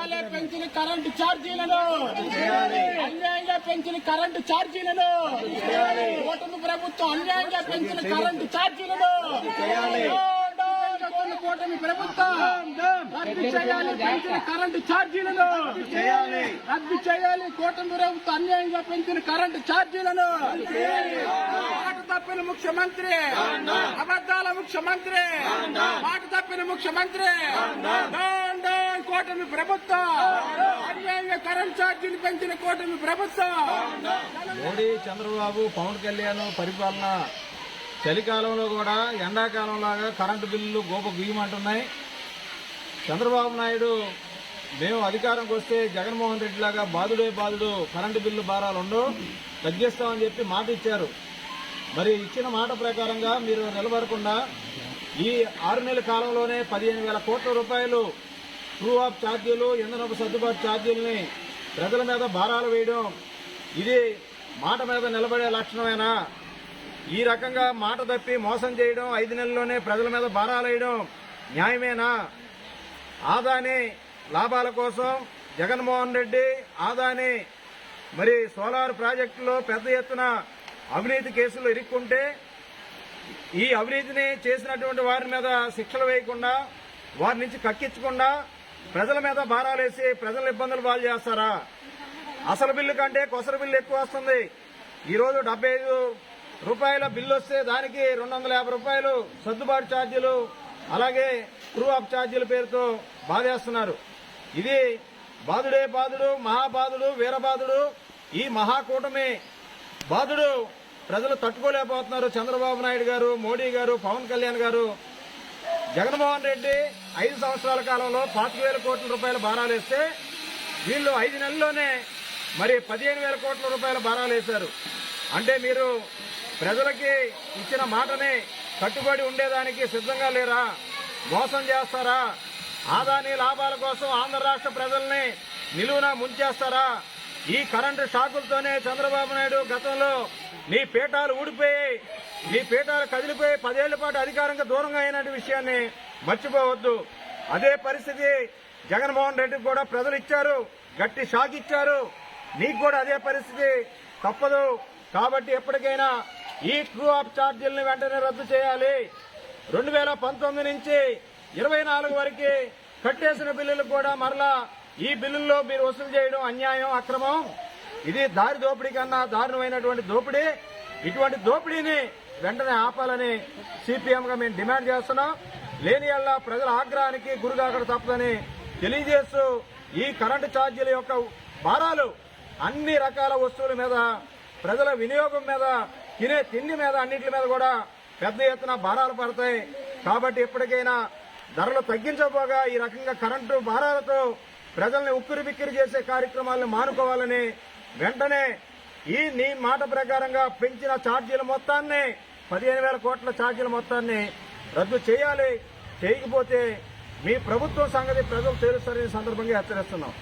చేయాలి పెంచిన కరెంటు ఛార్జీలను. అన్యాయంగా పెంచిన కరెంటు ఛార్జీలను. కూటమి ప్రభుత్వం అన్యాయంగా పెంచిన కరెంటు ఛార్జీలను. కోటమి కూటమి ప్రభుత్వం రద్దు చేయాలి పెంచిన కరెంటు ఛార్జీలను. రద్దు చేయాలి కూటమి ప్రభుత్వం అన్యాయంగా పెంచిన కరెంటు ఛార్జీలను. తప్పిన ముఖ్యమంత్రి అబద్దాల ముఖ్యమంత్రి మాట తప్పిన ముఖ్యమంత్రి. కూటమి ప్రభుత్వం. అన్యాయంగా కరెంట్ ఛార్జీలు పెంచిన కూటమి ప్రభుత్వం. మోడీ చంద్రబాబు పవన్ కళ్యాణ్ పరిపాలన చలికాలంలో కూడా ఎండాకాలం లాగా కరెంటు బిల్లులు గోప గుయ్యమంటున్నాయి. చంద్రబాబు నాయుడు మేము అధికారంకి వస్తే జగన్మోహన్ రెడ్డి లాగా బాధుడే బాధుడు కరెంటు బిల్లు భారాలు ఉండవు. తగ్గిస్తామని చెప్పి మాట ఇచ్చారు. మరి ఇచ్చిన మాట ప్రకారంగా మీరు నిలబడకుండా ఈ ఆరు నెలల కాలంలోనే పదిహేను వేల కోట్ల రూపాయలు ట్రూ ఆఫ్ ఛార్జీలు ఇంధనపు సర్దుబాటు ఛార్జీలని ప్రజల మీద భారాలు వేయడం ఇది మాట మీద నిలబడే లక్షణమేనా? ఈ రకంగా మాట తప్పి మోసం చేయడం ఐదు నెలల్లోనే ప్రజల మీద భారాలు వేయడం న్యాయమేనా? ఆదాని లాభాల కోసం జగన్మోహన్ రెడ్డి ఆదాని మరి సోలార్ ప్రాజెక్టులో పెద్ద ఎత్తున అవినీతి కేసులు ఇరుక్కుంటే ఈ అవినీతిని చేసినటువంటి వారి మీద శిక్షలు వేయకుండా వారి నుంచి కక్కించకుండా ప్రజల మీద భారాలేసి ప్రజల ఇబ్బందులు పాలు చేస్తారా? అసలు బిల్లు కంటే కొసర బిల్లు ఎక్కువ వస్తుంది. ఈరోజు డెబ్బై ఐదు రూపాయల బిల్లు వస్తే దానికి రెండు వందల యాభై రూపాయలు సర్దుబాటు ఛార్జీలు అలాగే ట్రూ అప్ ఛార్జీల పేరుతో బాధేస్తున్నారు. ఇది బాధుడే బాధుడు మహాబాధుడు వీరబాధుడు ఈ మహాకూటమి బాధుడు ప్రజలు తట్టుకోలేకపోతున్నారు. చంద్రబాబు నాయుడు గారు మోడీ గారు పవన్ కళ్యాణ్ గారు జగన్మోహన్ రెడ్డి ఐదు సంవత్సరాల కాలంలో పాతిక వేల కోట్ల రూపాయల భారాలు వేస్తే వీళ్ళు ఐదు నెలల్లోనే మరి పదిహేను వేల కోట్ల రూపాయల భారాలు వేశారు. అంటే మీరు ప్రజలకి ఇచ్చిన మాటని కట్టుబడి ఉండేదానికి సిద్ధంగా లేరా? మోసం చేస్తారా? ఆదాని లాభాల కోసం ఆంధ్ర రాష్ట్ర ప్రజల్ని నిలువున ముంచేస్తారా? ఈ కరెంటు షాకులతోనే చంద్రబాబు నాయుడు గతంలో నీ పీఠాలు ఊడిపోయి మీ పీఠాలు కదిలిపోయి పదేళ్ళ పాటు అధికారంగా దూరంగా అయిన విషయాన్ని మర్చిపోవద్దు. అదే పరిస్థితి జగన్మోహన్ రెడ్డికి కూడా ప్రజలు ఇచ్చారు గట్టి షాక్ ఇచ్చారు. నీకు కూడా అదే పరిస్థితి తప్పదు. కాబట్టి ఎప్పటికైనా ఈ ట్రూ ఆఫ్ ఛార్జీలను వెంటనే రద్దు చేయాలి. రెండు వేల పంతొమ్మిది నుంచి ఇరవై నాలుగు వరకు కట్టేసిన బిల్లులు కూడా మరలా ఈ బిల్లుల్లో మీరు వసూలు చేయడం అన్యాయం అక్రమం. ఇది దారి దోపిడీ కన్నా దారుణమైనటువంటి దోపిడీ. ఇటువంటి దోపిడీని వెంటనే ఆపాలని సిపిఎం గా మేము డిమాండ్ చేస్తున్నాం. లేని వల్ల ప్రజల ఆగ్రహానికి గురికాకడ తప్పదని తెలియజేస్తూ ఈ కరెంటు ఛార్జీల యొక్క భారాలు అన్ని రకాల వస్తువుల మీద ప్రజల వినియోగం మీద తినే తిండి మీద అన్నిటి మీద కూడా పెద్ద ఎత్తున భారాలు పడతాయి. కాబట్టి ఎప్పటికైనా ధరలు తగ్గించబోగా ఈ రకంగా కరెంటు భారాలతో ప్రజల్ని ఉక్కిరి బిక్కిరి చేసే కార్యక్రమాలను మానుకోవాలని వెంటనే ఈ నీ మాట ప్రకారంగా పెంచిన ఛార్జీల మొత్తాన్ని పదిహేను వేల కోట్ల ఛార్జీల మొత్తాన్ని రద్దు చేయాలి చేయకపోతే మీ ప్రభుత్వం సంగతి ప్రజలు తేలుస్తారనే సందర్భంగా హెచ్చరిస్తున్నాం.